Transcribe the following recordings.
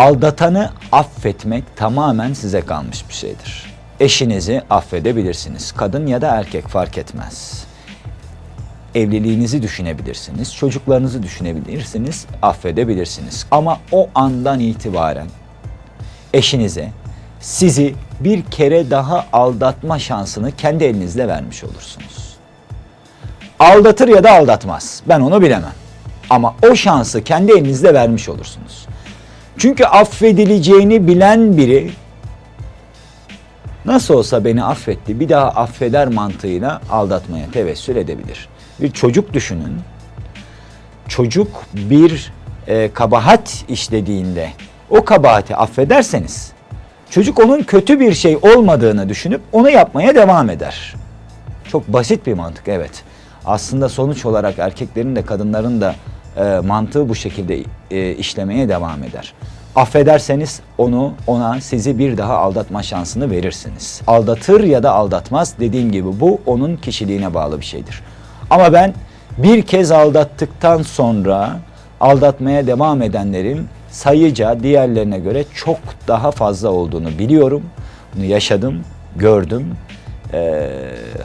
Aldatanı affetmek tamamen size kalmış bir şeydir. Eşinizi affedebilirsiniz. Kadın ya da erkek fark etmez. Evliliğinizi düşünebilirsiniz, çocuklarınızı düşünebilirsiniz, affedebilirsiniz. Ama o andan itibaren eşinize sizi bir kere daha aldatma şansını kendi elinizle vermiş olursunuz. Aldatır ya da aldatmaz. Ben onu bilemem. Ama o şansı kendi elinizle vermiş olursunuz. Çünkü affedileceğini bilen biri nasıl olsa beni affetti bir daha affeder mantığıyla aldatmaya tevessül edebilir. Bir çocuk düşünün. Çocuk bir e, kabahat işlediğinde o kabahati affederseniz çocuk onun kötü bir şey olmadığını düşünüp onu yapmaya devam eder. Çok basit bir mantık evet. Aslında sonuç olarak erkeklerin de kadınların da e, mantığı bu şekilde e, işlemeye devam eder. Affederseniz onu ona sizi bir daha aldatma şansını verirsiniz. Aldatır ya da aldatmaz dediğim gibi bu onun kişiliğine bağlı bir şeydir. Ama ben bir kez aldattıktan sonra aldatmaya devam edenlerin sayıca diğerlerine göre çok daha fazla olduğunu biliyorum. Bunu yaşadım, gördüm. Ee,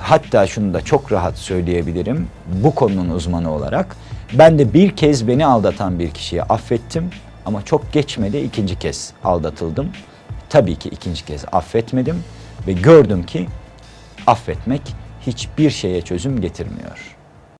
hatta şunu da çok rahat söyleyebilirim bu konunun uzmanı olarak. Ben de bir kez beni aldatan bir kişiyi affettim ama çok geçmedi ikinci kez aldatıldım. Tabii ki ikinci kez affetmedim ve gördüm ki affetmek hiçbir şeye çözüm getirmiyor.